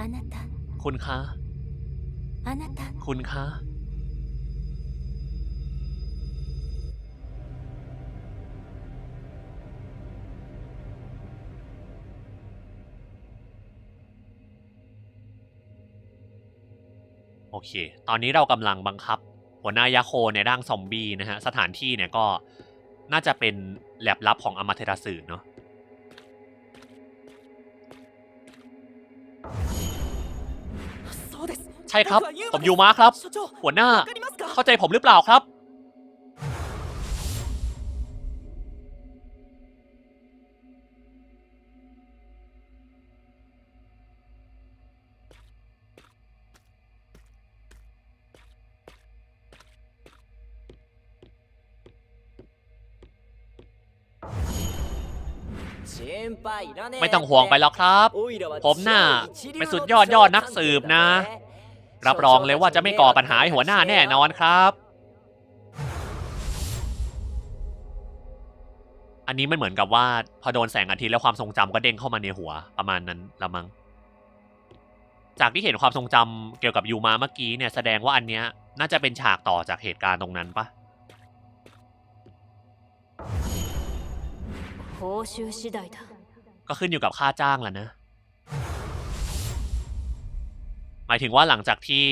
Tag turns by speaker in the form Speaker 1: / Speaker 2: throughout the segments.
Speaker 1: あなた
Speaker 2: คุณคะ
Speaker 1: あなた
Speaker 2: คุณคะ โอเค ตอนนี้เรากำลังบังคับ หัวหน้ายาโคในร่างซอมบี้นะฮะ สถานที่เนี่ยก็น่าจะเป็นแลบลับของอมาเทราสึเนาะ ใช่ครับ ผมยูมาครับ หัวหน้า เข้าใจผมหรือเปล่าครับ ไม่ต้องห่วงไปหรอกครับ ผมน่ะเป็นสุดยอดยอดนักสืบนะ รับรองเลยว่าจะไม่ก่อปัญหาให้หัวหน้าแน่นอนครับ อันนี้มันเหมือนกับว่าพอโดนแสงอาทิตย์แล้วความทรงจำก็เด้งเข้ามาในหัวประมาณนั้นละมั้ง จากที่เห็นความทรงจำเกี่ยวกับยูมาเมื่อกี้เนี่ยแสดงว่าอันเนี้ยน่าจะเป็นฉากต่อจากเหตุการณ์ตรงนั้นปะ
Speaker 1: 報酬次第だ
Speaker 2: ก็ขึ้นอยู่กับค่าจ้างแหละนะ มายถึงว่าหลังจากที่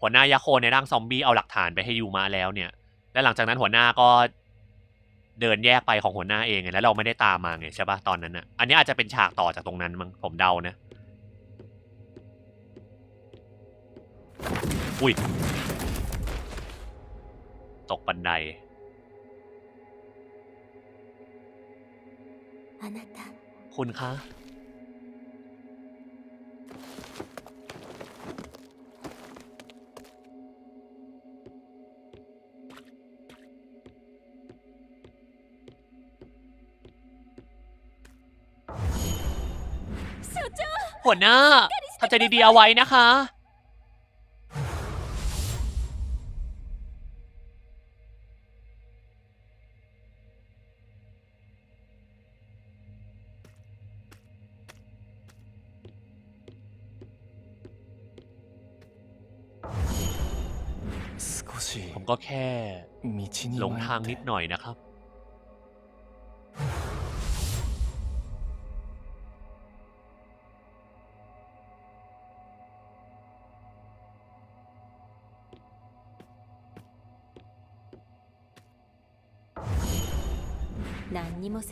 Speaker 2: หัวหน้ายาโคในร่างซอมบี้เอาหลักฐานไปให้ยูมาแล้วเนี่ย และหลังจากนั้นหัวหน้าก็เดินแยกไปของหัวหน้าเองแล้วเราไม่ได้ตามมาไงใช่ปะตอนนั้นอะอันนี้อาจจะเป็นฉากต่อจากตรงนั้นมั้งผมเดานะ อุ้ย ตกบันไดคุณคะ หัวหน้าทำใจดีๆเอาไว้นะคะ ผมก็แค่หลงทางนิดหน่อยนะครับ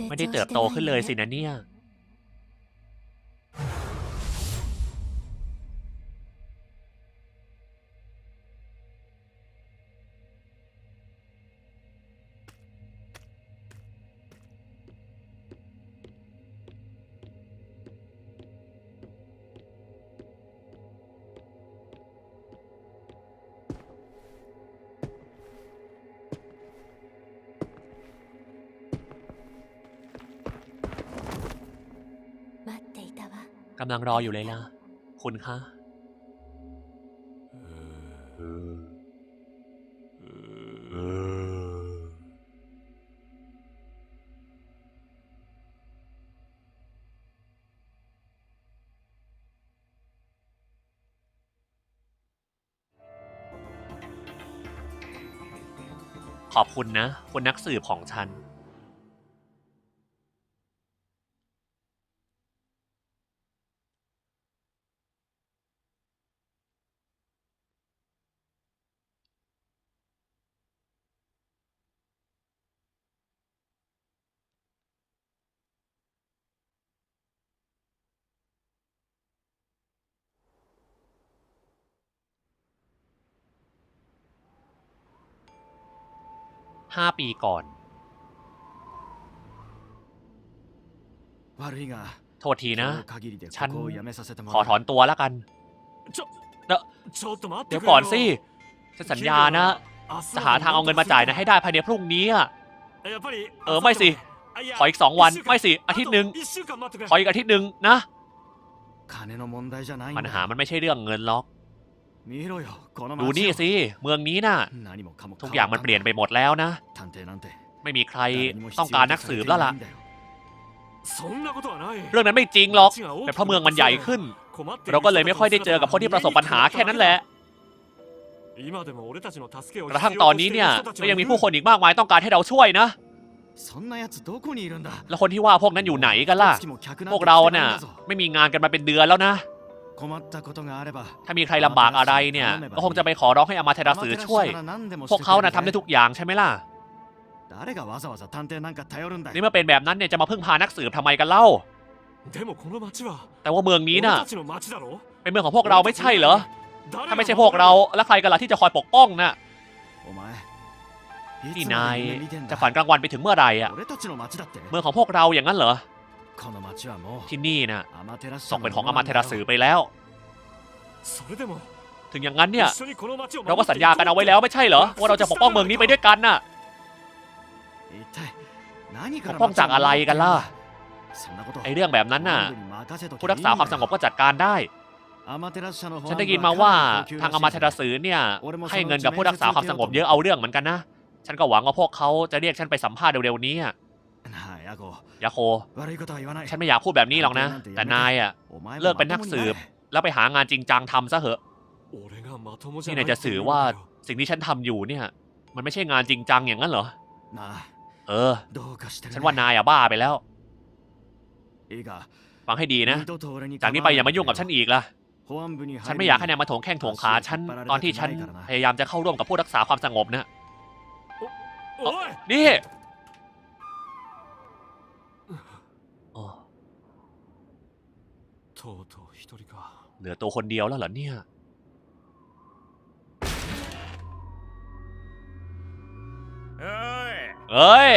Speaker 2: ไม่ได้เติบโตขึ้นเลยสินะเนี่ย กำลังรออยู่เลยล่ะ คุณคะขอบคุณนะ คุณนักสืบของฉัน ห้าปีก่อน โทษทีนะ ฉันขอถอนตัวแล้วกัน เดี๋ยวก่อนสิ ฉันสัญญานะ จะหาทางเอาเงินมาจ่ายนะให้ได้ภายในพรุ่งนี้เออไม่สิ ขออีกสองวันไม่สิอาทิตย์หนึ่งขออีกอาทิตย์หนึ่งนะปัญหามันไม่ใช่เรื่องเงินล็อก ดูนี่สิ เมืองนี้น่ะ ทุกอย่างมันเปลี่ยนไปหมดแล้วนะ ไม่มีใครต้องการนักสืบแล้วล่ะ เรื่องนั้นไม่จริงหรอก แต่เพราะเมืองมันใหญ่ขึ้น เราก็เลยไม่ค่อยได้เจอกับคนที่ประสบปัญหาแค่นั้นแหละกระทั่งตอนนี้เนี่ยก็ยังมีผู้คนอีกมากมายต้องการให้เราช่วยนะ แล้วคนที่ว่าพวกนั้นอยู่ไหนกันล่ะ พวกเราเนี่ยไม่มีงานกันมาเป็นเดือนแล้วนะ ถ้ามีใครลำบากอะไรเนี่ย ก็คงจะไปขอร้องให้อามาเทราสือช่วย พวกเขาน่ะทำได้ทุกอย่างใช่ไหมล่ะ นี่มาเป็นแบบนั้นเนี่ยจะมาพึ่งพานักสืบทำไมกันเล่า แต่ว่าเมืองนี้น่ะ เป็นเมืองของพวกเราไม่ใช่เหรอ ถ้าไม่ใช่พวกเราแล้วใครกันล่ะที่จะคอยปกป้องน่ะนี่นายจะฝันกลางวันไปถึงเมื่อไหร่อะเมืองของพวกเราอย่างนั้นเหรอ ที่นี่นะตกเป็นของอามาเทราสือไปแล้ว ถึงอย่างนั้นเนี่ย เราก็สัญญากันเอาไว้แล้วไม่ใช่เหรอ ว่าเราจะปกป้องเมืองนี้ไปด้วยกันน่ะปกป้องจากอะไรกันล่ะไอเรื่องแบบนั้นน่ะผู้รักษาความสงบก็จัดการได้ ฉันได้ยินมาว่าทางอามาเทราสือเนี่ย ให้เงินกับผู้รักษาความสงบเยอะเอาเรื่องเหมือนกันนะ ฉันก็หวังว่าพวกเขาจะเรียกฉันไปสัมภาษณ์เร็วๆนี้ ยาโค ฉันไม่อยากพูดแบบนี้หรอกนะ แต่นายอะเลิกเป็นนักสืบ แล้วไปหางานจริงจังทำซะเหอะนี่นายจะสื่อว่าสิ่งที่ฉันทำอยู่เนี่ย มันไม่ใช่งานจริงจังอย่างนั้นเหรอ เออ ฉันว่านายอะบ้าไปแล้ว ฟังให้ดีนะ จากนี้ไปอย่ามายุ่งกับฉันอีกละฉันไม่อยากให้นายมาถงแข้งถงขาฉันตอนที่ฉันพยายามจะเข้าร่วมกับผู้รักษาความสงบนะนี่ โอ้
Speaker 3: とうとう一人か
Speaker 2: เหลือตัวคนเดียวแล้วเหรอเนี่ย เอ้ย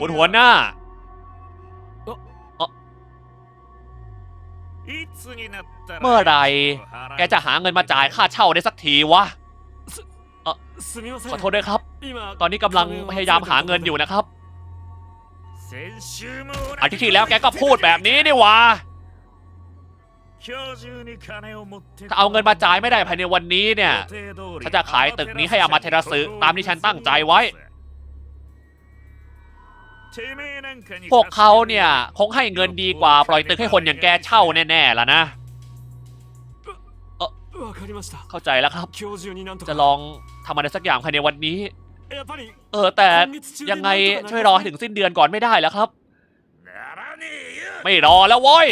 Speaker 2: คุณหัวหน้า เมื่อไหรแกจะหาเงินมาจ่ายค่าเช่าได้สักทีวะ
Speaker 3: すみません
Speaker 2: ขอโทษด้วยครับ
Speaker 3: 今
Speaker 2: ตอนนี้กำลังพยายามหาเงินอยู่นะครับ อาทิตย์ที่แล้วแกก็พูดแบบนี้นี่วะาถ้าเอาเงินมาจ่ายไม่ได้ภายในวันนี้เนี่ยฉันจะขายตึกนี้ให้อามาเทราสึตามที่ฉันตั้งใจไว้ พวกเขาเนี่ยคงให้เงินดีกว่าปล่อยตึกให้คนอย่างแกเช่าแน่ๆแล้วนะเข้าใจแล้วครับ จะลองทำอะไรสักอย่างภายในวันนี้ เออแต่ยังไงช่วยรอให้ถึงสิ้นเดือนก่อนไม่ได้แล้วครับ ไม่รอแล้วโว้ย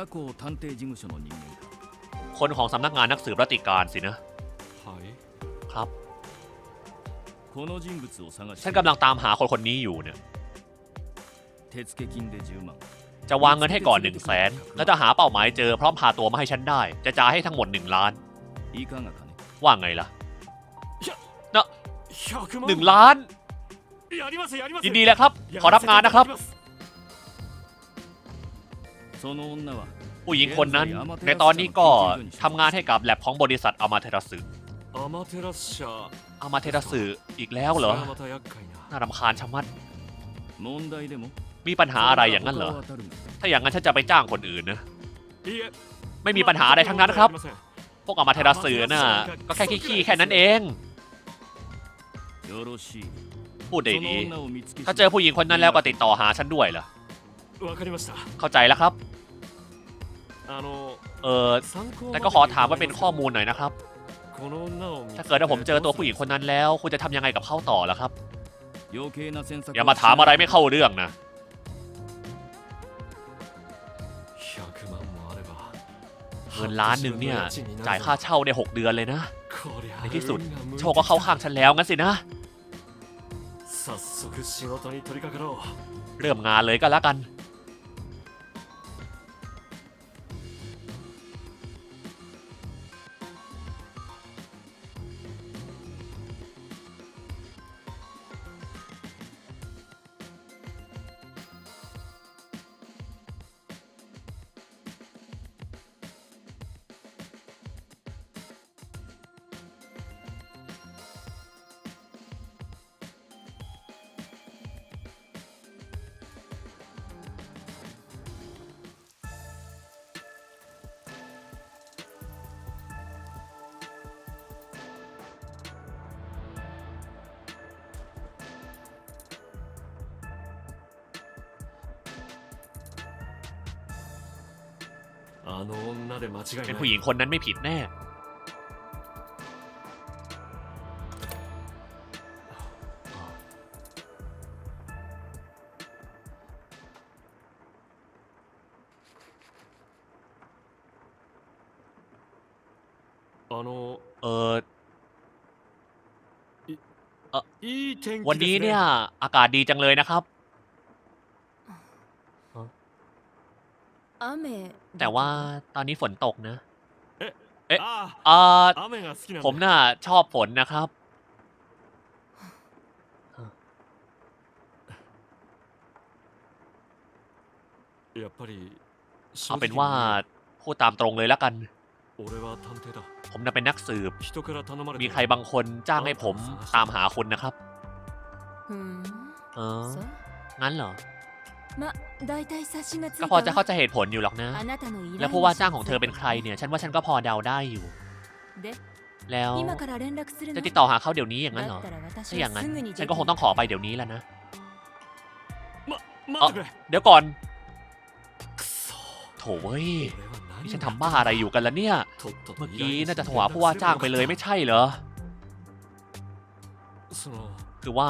Speaker 4: 夜行探偵事務所の人間か
Speaker 2: คนของสำนักงานนักสืบรัติการสินะ
Speaker 3: はい
Speaker 2: ครับ
Speaker 4: この人物を探して
Speaker 2: ฉันกำลังตามหาคนคนนี้อยู่เนี่ย
Speaker 4: 手付金で10万
Speaker 2: จะวางเงินให้ก่อน1นึ่งแสนแล้วจะหาเป้าหมายเจอพร้อมพาตัวมาให้ฉันได้ จะจ่ายให้ทั้งหมด 1 ล้าน
Speaker 4: いかがかね
Speaker 2: ว่าไงล่ะ
Speaker 3: 100万
Speaker 2: 1 ล้าน
Speaker 3: やりますやります
Speaker 2: ยินดีแล้วครับ ขอรับงานนะครับ
Speaker 4: その女は
Speaker 2: ผู้หญิงคนนั้น ในตอนนี้ก็ทำงานให้กับแลบของบริษัทอามาเทรัสึอามาเทรัสึอีกแล้วเหรอ น่ารำคาญชะมัด มีปัญหาอะไรอย่างนั้นเหรอ ถ้าอย่างนั้นฉันจะไปจ้างคนอื่นนะ ไม่มีปัญหาอะไรทั้งนั้นครับ พวกอามาเทรัสึน่ะ ก็แค่ขี้ๆแค่นั้นเองพูดได้ดี ถ้าเจอผู้หญิงคนนั้นแล้วก็ติดต่อหาฉันด้วยเหรอ เข้าใจแล้วครับเออแต่ก็ขอถามว่าเป็นข้อมูลหน่อยนะครับ ถ้าเกิดว่าผมเจอตัวผู้หญิงคนนั้นแล้ว คุณจะทำยังไงกับเขาต่อล่ะครับอย่ามาถามอะไรไม่เข้าเรื่องนะเงินล้านหนึ่งเนี่ย จ่ายค่าเช่าได้6เดือนเลยนะ ในที่สุด โชคก็เข้าข้างฉันแล้วงั้นสินะ เริ่มงานเลยก็แล้วกัน เป็นผู้หญิงคนนั้นไม่ผิดแน่วันนี้เนี่ย อากาศดีจังเลยนะครับ
Speaker 1: 雨
Speaker 2: แต่ว่าตอนนี้ฝนตกนะ
Speaker 3: あ
Speaker 2: เอ่อ
Speaker 3: あ雨が好きなん
Speaker 2: ผม
Speaker 3: だ
Speaker 2: น่ะชอบฝนนะครับ
Speaker 3: やっぱり
Speaker 2: เอาเป็นว่าพูดตามตรงเลยแล้วกัน
Speaker 3: 俺は探偵だ
Speaker 2: ผมน่ะเป็นนักสืบ
Speaker 3: 人から頼まれて
Speaker 2: มีใครบางคนจ้างให้ผมตามหาคุณนะครับ
Speaker 1: ふん
Speaker 2: เออ
Speaker 1: そう
Speaker 2: งั้นเหรอ
Speaker 1: ま大体察しがつい
Speaker 2: ก็พอจะเข้าใจเหตุผลอยู่หรอกนะ แล้วผู้ว่าจ้างของเธอเป็นใครเนี่ย ฉันว่าฉันก็พอเดาได้อยู่ แล้วจะติดต่อหาเขาเดี๋ยวนี้อย่างนั้นเหรอ ถ้าอย่างนั้น ฉันก็คงต้องขอไปเดี๋ยวนี้แล้วนะ เดี๋ยวก่อน โถเว้ยนี่ฉันทำบ้าอะไรอยู่กันล่ะเนี่ย เมื่อกี้น่าจะถวาผู้ว่าจ้างไปเลยไม่ใช่เหรอ คือว่า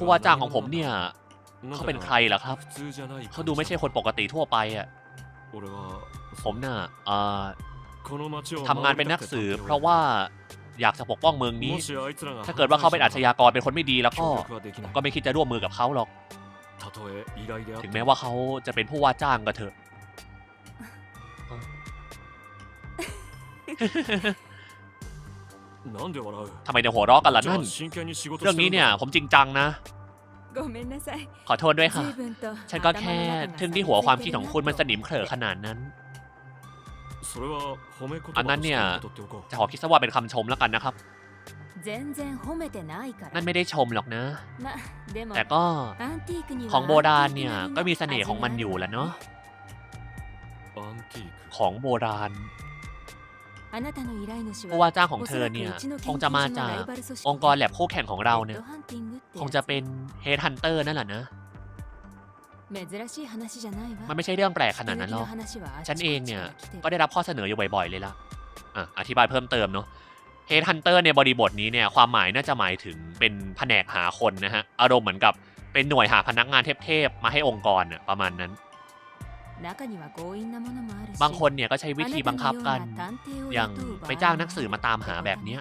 Speaker 2: ผู้ว่าจ้างของผมเนี่ย เขาเป็นใครเหร
Speaker 3: อครับ
Speaker 2: เขาดูไม่ใช่คนปกติทั่วไปอะ ผมน่ะทำงานเป็นนักสืบเพราะว่าอยากจะปกป้องเมืองนี้ ถ้าเกิดว่าเขาเป็นอาชญากรเป็นคนไม่ดีแล้วก็ก็ไม่คิดจะร่วมมือกับเขาหรอก ถึงแม้ว่าเขาจะเป็นผู้ว่าจ้างก็เถอะ ทำไมเดี๋ยวหัวเราะกันล่ะนั่น เรื่องนี้เนี่ยผมจริงจังนะ ขอโทษด้วยค่ะ ฉันก็แค่ทึ่งที่หัวความคิดของคุณมันสนิมเขลอขนาดนั้น อันนั้นเนี่ย จะขอคิดซะว่าเป็นคำชมแล้วกันนะครับ นั่นไม่ได้ชมหรอกนะ แต่ก็ของโบราณเนี่ยก็มีเสน่ห์ของมันอยู่แหละเนาะของโบราณ ผู้ว่าจ้างของเธอเนี่ยคงจะมาจากองค์กรแลบคู่แข่งของเราเนี่ยคงจะเป็นเฮดฮันเตอร์นั่นแหละนะ มันไม่ใช่เรื่องแปลกขนาดนั้นหรอก ฉันเองเนี่ยก็ได้รับข้อเสนออยู่บ่อยๆเลยละอะอธิบายเพิ่มเติมเนาะเฮดฮันเตอร์ในบริบทนี้เนี่ยความหมายน่าจะหมายถึงเป็นแผนกหาคนนะฮะ อารมณ์เหมือนกับเป็นหน่วยหาพนักงานเทพๆมาให้องค์กรประมาณนั้น บางคนเนี่ยก็ใช้วิธีบังคับกัน อย่างไปจ้างนักสื่อมาตามหาแบบเนี้ย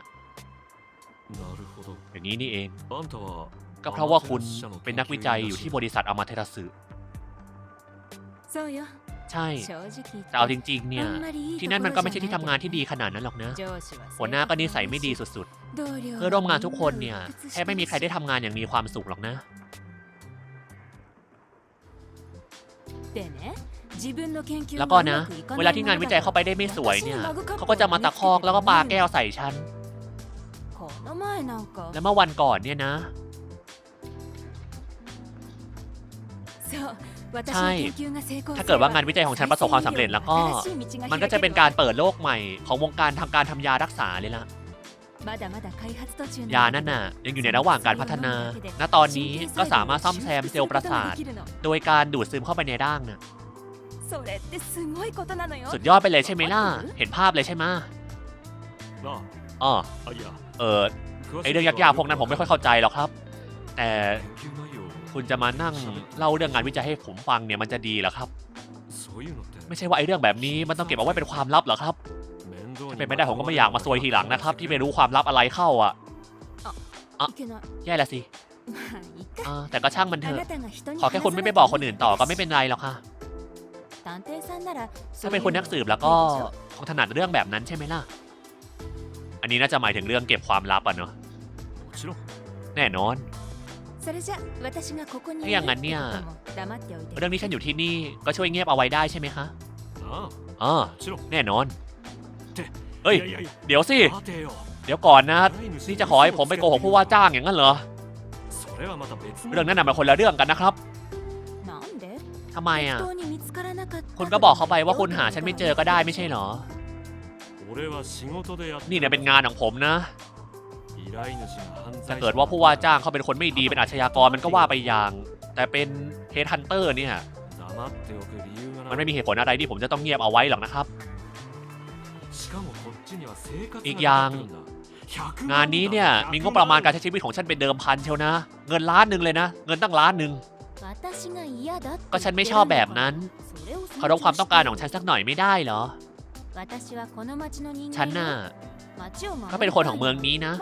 Speaker 2: อย่างนี้นี่เอง ก็เพราะว่าคุณเป็นนักวิจัยอยู่ที่บริษัทอามาเทราสึใช่แต่เอาจริง ๆ เนี่ย ที่นั่นมันก็ไม่ใช่ที่ทำงานที่ดีขนาดนั้นหรอกนะ หัวหน้าก็นิสัยไม่ดีสุดๆ เพื่อร่วมงานทุกคนเนี่ยแทบไม่มีใครได้ทำงานอย่างมีความสุขหรอกนะ แล้วก็นะ เวลาที่งานวิจัยเข้าไปได้ไม่สวยเนี่ยเขาก็จะมาตะคอกแล้วก็ปาแก้วใส่ฉัน แล้วเมื่อวันก่อนเนี่ยนะใช่ ถ้าเกิดว่างานวิจัยของฉันประสบความสำเร็จแล้วก็ มันก็จะเป็นการเปิดโลกใหม่ของวงการทาการทำยารักษาเลยละยานั่นน่ะ ยังอยู่ในระหว่างการพัฒนา ณ ตอนนี้ก็สามารถซ่อมแซมเซลล์ประสาท โดยการดูดซึมเข้าไปในร่างน่ะ สุดยอดไปเลยใช่ไหมล่ะ เห็นภาพเลยใช่ไหมอ๋อเออไอเรื่องยากๆพวกนั้นผมไม่ค่อยเข้าใจหรอกครับ แต่คุณจะมานั่งเล่าเรื่องงานวิจัยให้ผมฟังเนี่ยมันจะดีหรอครับ ไม่ใช่ว่าไอเรื่องแบบนี้มันต้องเก็บเอาไว้เป็นความลับหรอครับเป็นไม่ได้ผมก็ไม่อยากมาซวยทีหลังนะครับ ที่ไม่รู้ความลับอะไรเข้าอะ
Speaker 1: อะ
Speaker 2: แย่ละสิแต่ก็ช่างมันเถอะขอแค่คุณไม่ไปบอกคนอื่นต่อก็ไม่เป็นไรหรอกค่ะ ถ้าเป็นคนนักสืบแล้วก็คงถนัดเรื่องแบบนั้นใช่ไหมล่ะ อันนี้น่าจะหมายถึงเรื่องเก็บความลับอะเนาะแน่นอนถ้าอย่างนั้นเนี่ย เรื่องนี้ฉันอยู่ที่นี่ก็ช่วยเงียบเอาไว้ได้ใช่ไหมคะอ๋อแน่นอน เฮ้ย เดี๋ยวสิ เดี๋ยวก่อนนะ นี่จะขอให้ผมไปโกหกผู้ว่าจ้างอย่างนั้นเหรอ เรื่องนั้นน่ะมันคนละเรื่องกันนะครับทำไมอะ คุณก็บอกเขาไปว่าคุณหาฉันไม่เจอก็ได้ไม่ใช่เหรอ นี่เนี่ยเป็นงานของผมนะ ถ้าเกิดว่าผู้ว่าจ้างเขาเป็นคนไม่ดีเป็นอาชญากรมันก็ว่าไปอย่าง แต่เป็นเฮดฮันเตอร์เนี่ย มันไม่มีเหตุผลอะไรที่ผมจะต้องเงียบเอาไว้หรอกนะครับ อีกอย่าง งานนี้เนี่ยมีงบประมาณการใช้ชีวิตของฉันเป็นเดิมพันเชียวนะ เงินล้านหนึ่งเลยนะ เงินตั้งล้านหนึ่งก็ฉันไม่ชอบแบบนั้น เคารพความต้องการของฉันสักหน่อยไม่ได้เหรอ ฉันน่ะก็เป็นคนของเมืองนี้นะ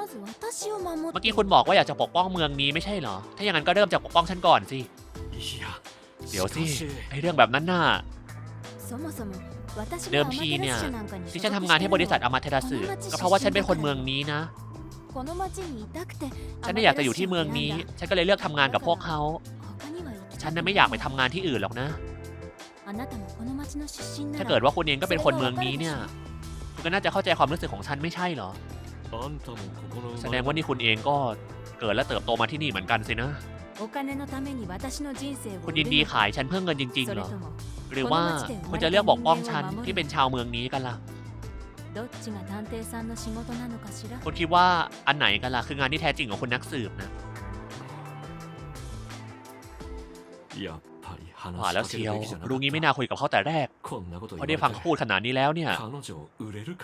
Speaker 2: เมื่อกี้คุณบอกว่าอยากจะปกป้องเมืองนี้ไม่ใช่เหรอ ถ้าอย่างนั้นก็เริ่มจากปกป้องฉันก่อนสิ เดี๋ยวสิไอเรื่องแบบนั้นน่ะเดิมทีเนี่ยที่ฉันทำงานให้บริษัทอามาเทราสึก็เพราะว่าฉันเป็นคนเมืองนี้นะ ฉันไม่อยากจะอยู่ที่เมืองนี้ ฉันก็เลยเลือกทำงานกับพวกเขา ฉันน่ะไม่อยากไปทำงานที่อื่นหรอกนะ ถ้าเกิดว่าคุณเองก็เป็นคนเมืองนี้เนี่ยคุณก็น่าจะเข้าใจความรู้สึกของฉันไม่ใช่เหรอ แสดงว่านี่คุณเองก็เกิดและเติบโตมาที่นี่เหมือนกันสินะ คุณยินดีขายฉันเพื่อเงินจริงๆเหรอ หรือว่าคุณจะเลือกบอกป้องฉันที่เป็นชาวเมืองนี้กันล่ะคุณคิดว่าอันไหนกันล่ะคืองานที่แท้จริงของคุณนักสืบนะ ว่าแล้วเชียวรู้งี้ไม่น่าคุยกับเขาแต่แรกพ
Speaker 3: อ
Speaker 2: ได้ฟังเขาพูดขนาดนี้แล้วเนี่ย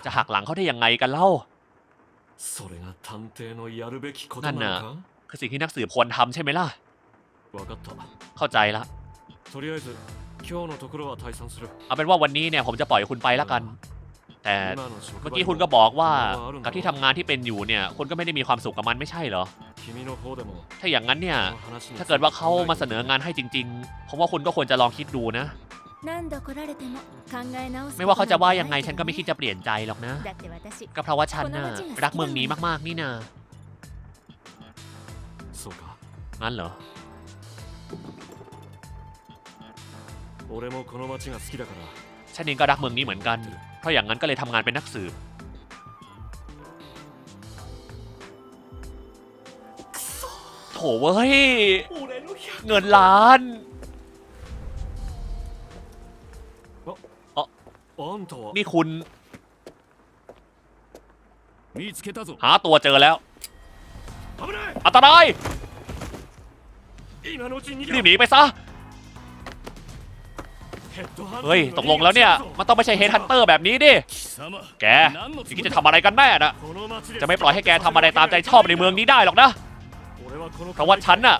Speaker 2: จะหักหลังเขาได้ยังไงกันเล่านั่
Speaker 3: น
Speaker 2: น่ะคือสิ่งที่นักสืบควรทำใช่ไหมล่ะ เข้าใจละเอาเป็นว่าวันนี้เนี่ยผมจะปล่อยคุณไปแล้วกัน แต่
Speaker 3: 今の職場
Speaker 2: เมื่อ
Speaker 3: に
Speaker 2: กี้
Speaker 3: も
Speaker 2: คุณก็บอกว่า
Speaker 3: 不満はあるんだろう
Speaker 2: กับที่ทำงานที่เป็นอยู่เนี่ย คุณก็ไม่ได้มีความสุขกับมันไม่ใช่เหรอ
Speaker 3: 君の方でも
Speaker 2: ถ้าอย่างนั้นเนี่ย
Speaker 3: この話に
Speaker 2: ถ้าเกิดว่าเขามาเสนองานให้จริงๆ ผมว่าคุณก็ควรจะลองคิดดูนะ
Speaker 1: 何度来られても考え直す
Speaker 2: ไม่ว่าเขาจะว่ายังไงฉันก็ไม่คิดจะเปลี่ยนใจหรอกนะ
Speaker 1: だって私
Speaker 2: ก็เพราะว่าฉันน่ะรักเมืองนี้มากๆนี่นา
Speaker 3: そうか
Speaker 2: งั้นเหรอ
Speaker 3: 俺もこの街が好きだから
Speaker 2: ฉันเองก็รักเมืองนี้เหมือนกัน เพราะอย่างนั้นก็เลยทำงานเป็นนักสืบ โถเว้ย เงินล้านนี่คุณหาตัวเจอแล้ว อันตรายรีบหนีไปซะ เฮ้ย ตกลงแล้วเนี่ย มันต้องไม่ใช่เฮดฮันเตอร์แบบนี้ดิ แก
Speaker 4: ที่
Speaker 2: จะทำอะไรกันแน่นะจะไม่ปล่อยให้แกทำอะไรตามใจชอบในเมืองนี้ได้หรอกนะ เพราะว่าฉันน่ะ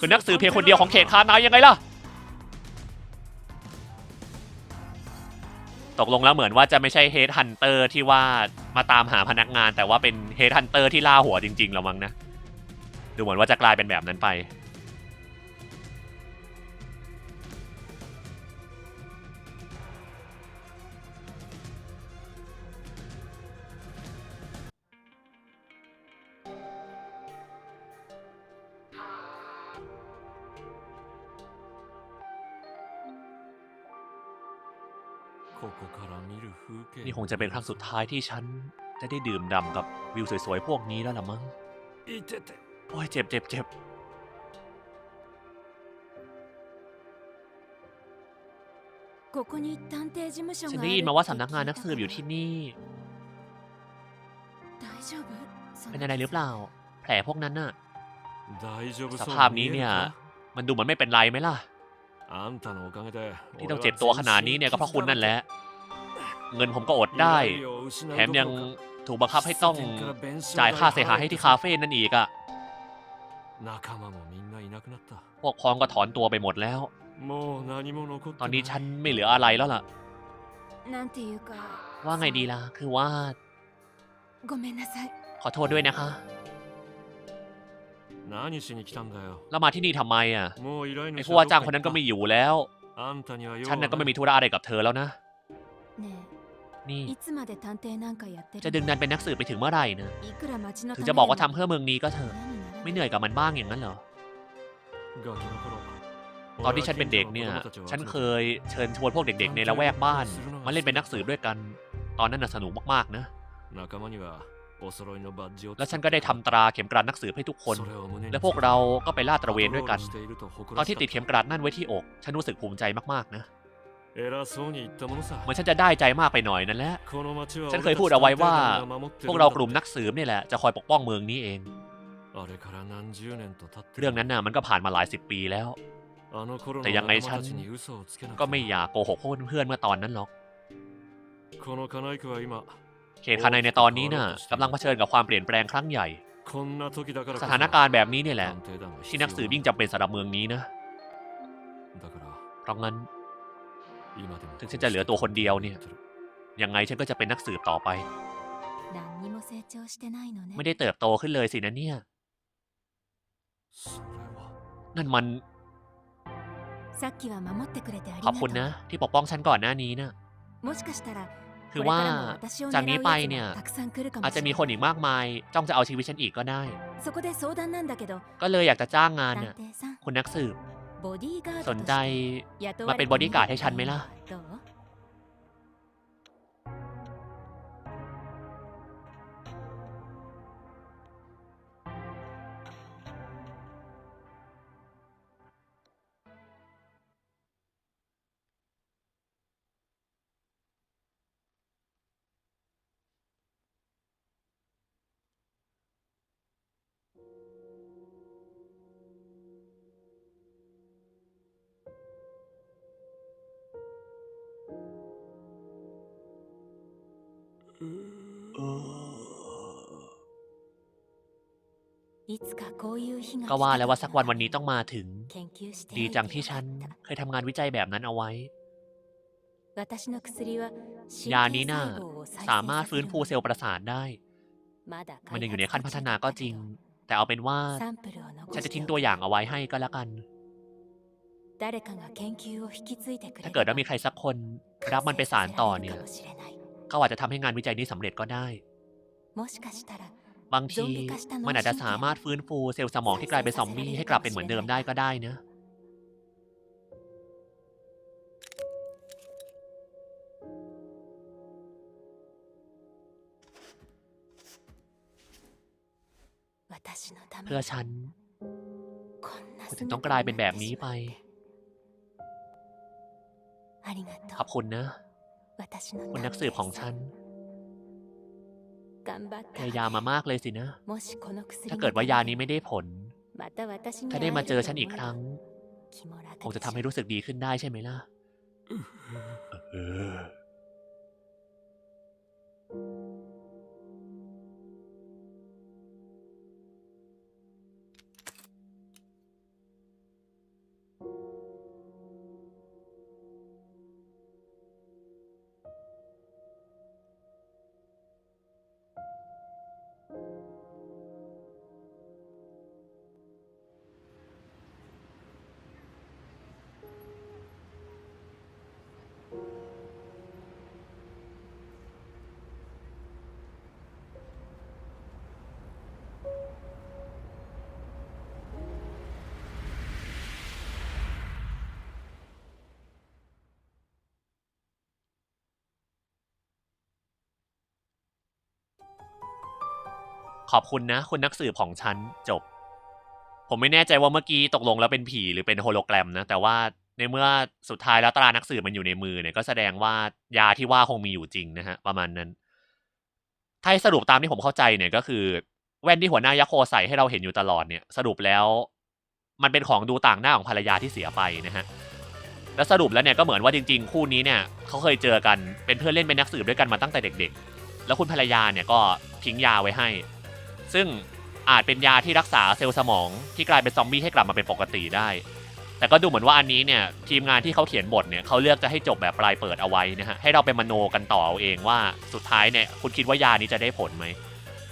Speaker 2: คือนักสืบเพียงคนเดียวของเขตคานายยังไงล่ะ ตกลงแล้วเหมือนว่าจะไม่ใช่เฮดฮันเตอร์ที่ว่ามาตามหาพนักงาน แต่ว่าเป็นเฮดฮันเตอร์ที่ล่าหัวจริงๆแล้วมั้งนะ ดูเหมือนว่าจะกลายเป็นแบบนั้นไป นี่คงจะเป็นครั้งสุดท้ายที่ฉันจะได้ดื่มด่ำกับวิวสวยๆพวกนี้แล้วล่ะมั้งโอ้ยเจ็บเจ็บเจ็บฉันได้ยินมาว่าสำนักงานนักสืบอยู่ที่นี่ เป็นอะไรหรือเปล่า แผลพวกนั้นน่ะ สภาพนี้เนี่ย มันดูเหมือนไม่เป็นไรไหมล่ะ ที่ต้องเจ็บตัวขนาดนี้เนี่ยก็เพราะคุณนั่นแหละ เงินผมก็อดได้ แถมยังถูกบังคับให้ต้องจ่ายค่าเสียหายให้ที่คาเฟ่นั่นอีกอะพวกพ้องก็ถอนตัวไปหมดแล้ว ตอนนี้ฉันไม่เหลืออะไรแล้วล่ะ ว่าไงดีล่ะ คือว่า ขอโทษด้วยนะคะแล้วมาที่นี่ทำไมอะไอ้ผู้ว่าจ้างคนนั้นก็ไม่อยู่แล้ว ฉันน่ะก็ไม่มีธุระอะไรกับเธอแล้วนะ นี่จะดึงดันเป็นนักสืบไปถึงเมื่อไหร่เนะถึงจะบอกว่าทำเพื่อเมืองนี้ก็เถอะไม่เหนื่อยกับมันบ้างอย่างนั้นเหรอตอนที่ฉันเป็นเด็กเนี่ย ฉันเคยเชิญชวนพวกเด็กๆ ในละแวกบ้าน มาเล่นเป็นนักสืบด้วยกัน ตอนนั้นสนุกมากๆนะ และฉันก็ได้ทำตราเข็มกลัดนักสืบให้ทุกคน และพวกเราก็ไปล่าตระเวนด้วยกัน ตอนที่ติดเข็มกลัดนั่นไว้ที่อก ฉันรู้สึกภูมิใจมากๆนะ เหมือนฉันจะได้ใจมากไปหน่อยนั่นแหละ ฉันเคยพูดเอาไว้ว่า พวกเรากลุ่มนักสืบนี่แหละ จะคอยปกป้องเมืองนี้เอง เรื่องนั้นน่ะมันก็ผ่านมาหลายสิบปีแล้ว แต่ยังไงฉันก็ไม่อยากโกหกเพื่อนเมื่อตอนนั้นหรอก เขตคานายในตอนนี้น่ะกำลังเผชิญกับความเปลี่ยนแปลงครั้งใหญ่ สถานการณ์แบบนี้เนี่ยแหละ ที่นักสืบยิ่งจำเป็นสำหรับเมืองนี้นะ เพราะงั้น ถึงฉันจะเหลือตัวคนเดียวเนี่ย ยังไงฉันก็จะเป็นนักสืบต่อไป ไม่ได้เติบโตขึ้นเลยสินะเนี่ย นั่นมัน ขอบคุณนะ ที่ปกป้องฉันก่อนหน้านี้นะคือว่าจากนี้ไปเนี่ย อาจจะมีคนอีกมากมาย จ้องจะเอาชีวิตฉันอีกก็ได้ ก็เลยอยากจะจ้างงานนะคุณนักสืบ สนใจมาเป็นบอดี้การ์ดให้ฉันไหมล่ะ ก็ว่าแล้วว่าสักวันวันนี้ต้องมาถึง ดีจังที่ฉันเคยทำงานวิจัยแบบนั้นเอาไว้ ยานี้น่าสามารถฟื้นฟูเซลล์ประสาทได้ มันยังอยู่ในขั้นพัฒนาก็จริง แต่เอาเป็นว่าฉันจะทิ้งตัวอย่างเอาไว้ให้ก็แล้วกัน ถ้าเกิดว่ามีใครสักคนรับมันไปสารต่อเนี่ย เขาอาจจะทำให้งานวิจัยนี้สำเร็จก็ได้ บางทีมันอาจจะสามารถฟื้นฟูเซลล์สมองที่กลายเป็นซอมบี้ให้กลับเป็นเหมือนเดิมได้ก็ได้นะ เพื่อฉันคุณถึงต้องกลายเป็นแบบนี้ไปขอบคุณนะ คุณนักสืบของฉัน พยายามมามากเลยสินะ ถ้าเกิดว่ายานี้ไม่ได้ผล ถ้าได้มาเจอฉันอีกครั้ง คงจะทำให้รู้สึกดีขึ้นได้ใช่ไหมล่ะ ขอบคุณนะคุณนักสืบของฉันจบ ผมไม่แน่ใจว่าเมื่อกี้ตกลงแล้วเป็นผีหรือเป็นโฮโลแกรมนะ แต่ว่าในเมื่อสุดท้ายแล้วตรานักสืบมันอยู่ในมือเนี่ยก็แสดงว่ายาที่ว่าคงมีอยู่จริงนะฮะประมาณนั้นถ้าสรุปตามที่ผมเข้าใจเนี่ยก็คือ แว่นที่หัวหน้ายาโคใส่ให้เราเห็นอยู่ตลอดเนี่ย สรุปแล้ว มันเป็นของดูต่างหน้าของภรรยาที่เสียไปนะฮะแล้วสรุปแล้วเนี่ยก็เหมือนว่าจริง ๆ คู่นี้เนี่ยเขาเคยเจอกันเป็นเพื่อนเล่นเป็นนักสืบด้วยกันมาตั้งแต่เด็ก ๆ แล้วคุณภรรยาเนี่ยก็ทิ้งยาไว้ให้ ซึ่งอาจเป็นยาที่รักษาเซลล์สมองที่กลายเป็นซอมบี้ให้กลับมาเป็นปกติได้ แต่ก็ดูเหมือนว่าอันนี้เนี่ยทีมงานที่เขาเขียนบทเนี่ยเขาเลือกจะให้จบแบบปลายเปิดเอาไว้นะฮะให้เราไปมโนกันต่อเอาเองว่าสุดท้ายเนี่ยคุณคิดว่ายานี้จะได้ผลไหม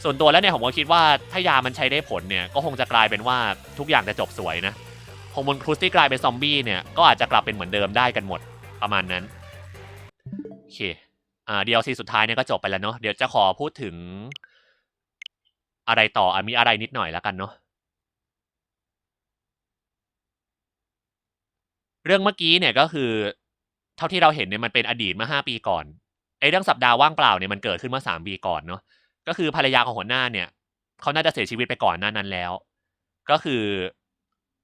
Speaker 2: ส่วนตัวแล้วเนี่ยผมก็คิดว่าถ้ายามันใช้ได้ผลเนี่ยก็คงจะกลายเป็นว่าทุกอย่างจะจบสวยนะฮอร์โมนครูสที่กลายเป็นซอมบี้เนี่ยก็อาจจะกลับเป็นเหมือนเดิมได้กันหมดประมาณนั้นโอเคอ่า DLC สุดท้ายเนี่ยก็จบไปแล้วเนาะเดี๋ยวจะขอพูดถึง อะไรต่ออะมีอะไรนิดหน่อยแล้วกันเนาะเรื่องเมื่อกี้เนี่ยก็คือ เท่าที่เราเห็นเนี่ยมันเป็นอดีตเมื่อห้าปีก่อนไอ้เรื่องสัปดาห์ว่างเปล่าเนี่ยมันเกิดขึ้นเมื่อสามปีก่อนเนาะก็คือภรรยาของหัวหน้าเนี่ยเขาน่าจะเสียชีวิตไปก่อนหน้านั้นแล้ว ก็คือ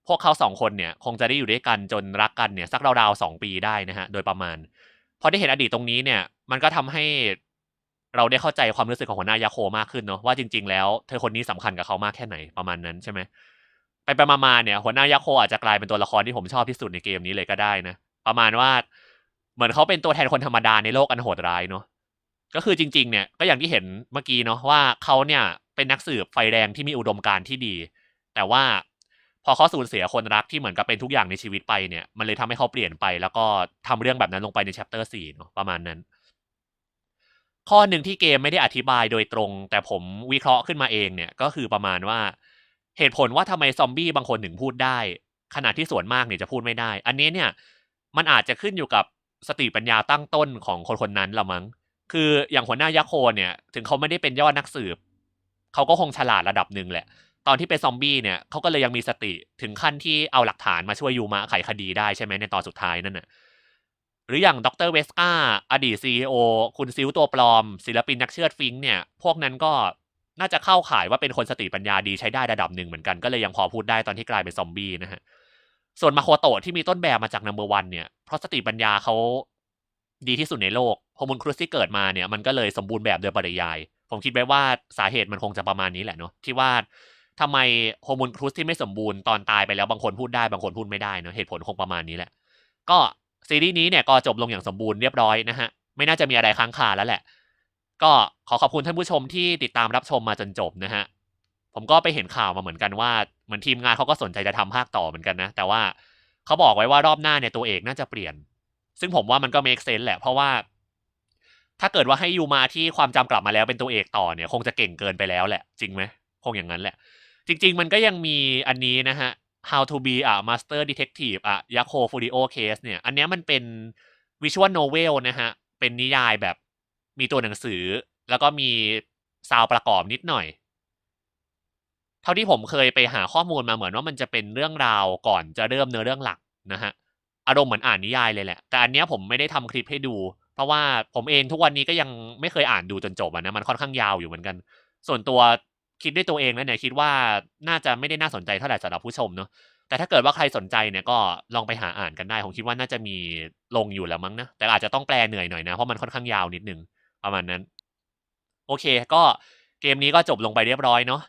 Speaker 2: พวกเขาสองคนเนี่ยคงจะได้อยู่ด้วยกันจนรักกันเนี่ยสักราวๆสองปีได้นะฮะโดยประมาณพอได้เห็นอดีตตรงนี้เนี่ย มันก็ทำให้ เราได้เข้าใจความรู้สึกของหัวหน้ายาโคมากขึ้นเนาะว่าจริง ๆ แล้วเธอคนนี้สำคัญกับเขามากแค่ไหนประมาณนั้นใช่ไหมไปไปๆมาๆเนี่ย หัวหน้ายาโคอาจจะกลายเป็นตัวละครที่ผมชอบที่สุดในเกมนี้เลยก็ได้นะประมาณว่าเหมือนเขาเป็นตัวแทนคนธรรมดาในโลกอันโหดร้ายเนาะก็คือจริง ๆ เนี่ยก็อย่างที่เห็นเมื่อกี้เนาะว่าเขาเนี่ยเป็นนักสืบไฟแดงที่มีอุดมการณ์ที่ดี แต่ว่าพอเขาสูญเสียคนรักที่เหมือนกับเป็นทุกอย่างในชีวิตไปเนี่ย มันเลยทำให้เขาเปลี่ยนไป แล้วก็ทำเรื่องแบบนั้นลงไปใน chapter 4เนาะประมาณนั้น ข้อหนึ่งที่เกมไม่ได้อธิบายโดยตรง แต่ผมวิเคราะห์ขึ้นมาเองเนี่ยก็คือประมาณว่า เหตุผลว่าทำไมซอมบี้บางคนถึงพูดได้ ขณะที่ส่วนมากเนี่ยจะพูดไม่ได้ อันนี้เนี่ยมันอาจจะขึ้นอยู่กับสติปัญญาตั้งต้นของคนคนนั้นละมั้ง คืออย่างหัวหน้ายาโคเนี่ย ถึงเขาไม่ได้เป็นยอดนักสืบ เขาก็คงฉลาดระดับหนึ่งแหละ ตอนที่เป็นซอมบี้เนี่ยเขาก็เลยยังมีสติถึงขั้นที่เอาหลักฐานมาช่วยยูมะไขคดีได้ใช่ไหมในตอนสุดท้ายนั่นน่ะ หรืออย่างดรเวสกาอดีตซีอคุณซิลตัวปลอม ศิลปินนักเชือดฟิงเนี่ย พวกนั้นก็น่าจะเข้าข่ายว่าเป็นคนสติปัญญาดีใช้ได้ระดับหนึ่งเหมือนกันก็เลยยังพอพูดได้ตอนที่กลายเป็นซอมบี้นะฮะ ส่วนมาโคโตะที่มีต้นแบบมาจากนัมเบอร์วันเนี่ย เพราะสติปัญญาเขาดีที่สุดในโลกฮอร์โมูลครูสที่เกิดมาเนี่ยมันก็เลยสมบูรณ์แบบโดยปริยาย ผมคิดไว้ว่าสาเหตุมันคงจะประมาณนี้แหละเนาะที่ว่าทำไมฮอร์โมูลครูสที่ไม่สมบูรณ์ตอนตายไปแล้วบางคนพูดได้บางคนพูดไม่ได้เนาะเหตุผลคงประมาณนี้แหละ ก็ ซีรีส์นี้เนี่ยก็จบลงอย่างสมบูรณ์เรียบร้อยนะฮะ ไม่น่าจะมีอะไรค้างคาแล้วแหละ ก็ขอขอบคุณท่านผู้ชมที่ติดตามรับชมมาจนจบนะฮะ ผมก็ไปเห็นข่าวมาเหมือนกันว่าเหมือนทีมงานเขาก็สนใจจะทำภาคต่อเหมือนกันนะ แต่ว่าเขาบอกไว้ว่ารอบหน้าเนี่ยตัวเอกน่าจะเปลี่ยน ซึ่งผมว่ามันก็ make sense แหละ เพราะว่า ถ้าเกิดว่าให้ยูมาที่ความจำกลับมาแล้วเป็นตัวเอกต่อเนี่ย คงจะเก่งเกินไปแล้วแหละ จริงไหมคงอย่างนั้นแหละ จริง ๆ มันก็ยังมีอันนี้นะฮะ How to be a Master Detective อะ Yako Furio Case เนี่ย อันเนี้ยมันเป็น Visual Novel นะฮะ เป็นนิยายแบบมีตัวหนังสือ แล้วก็มีซาวประกอบนิดหน่อย เท่าที่ผมเคยไปหาข้อมูลมาเหมือนว่ามันจะเป็นเรื่องราวก่อนจะเริ่มเนื้อเรื่องหลักนะฮะ อารมณ์เหมือนอ่านนิยายเลยแหละ แต่อันเนี้ยผมไม่ได้ทำคลิปให้ดู เพราะว่าผมเองทุกวันนี้ก็ยังไม่เคยอ่านดูจนจบอะนะ มันค่อนข้างยาวอยู่เหมือนกัน ส่วนตัว คิดด้วยตัวเองแล้วเนี่ยคิดว่าน่าจะไม่ได้น่าสนใจเท่าไหร่สำหรับผู้ชมเนาะแต่ถ้าเกิดว่าใครสนใจเนี่ยก็ลองไปหาอ่านกันได้ ผมคิดว่าน่าจะมีลงอยู่แล้วมั้งนะ แต่อาจจะต้องแปลเหนื่อยหน่อยนะ เพราะมันค่อนข้างยาวนิดนึงประมาณนั้น โอเค ก็เกมนี้ก็จบลงไปเรียบร้อยเนาะ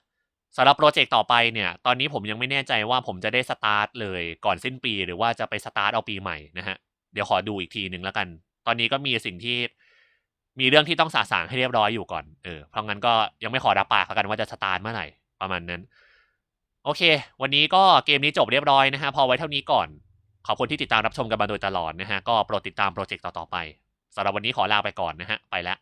Speaker 2: สำหรับโปรเจกต์ต่อไปเนี่ย ตอนนี้ผมยังไม่แน่ใจว่าผมจะได้สตาร์ทเลยก่อนสิ้นปี หรือว่าจะไปสตาร์ทเอาปีใหม่นะฮะ เดี๋ยวขอดูอีกทีหนึ่งแล้วกัน ตอนนี้ก็มีสิ่งที่ มีเรื่องที่ต้องสาสางให้เรียบร้อยอยู่ก่อนเออเพราะงั้นก็ยังไม่ขอรับปากแล้วกันว่าจะสตาร์ทเมื่อไหร่ประมาณนั้น โอเค วันนี้ก็เกมนี้จบเรียบร้อยนะฮะพอไว้เท่านี้ก่อน ขอบคุณที่ติดตามรับชมกันมาโดยตลอดนะฮะก็โปรดติดตามโปรเจกต์ต่อๆไปสำหรับวันนี้ขอลาไปก่อนนะฮะไปแล้ว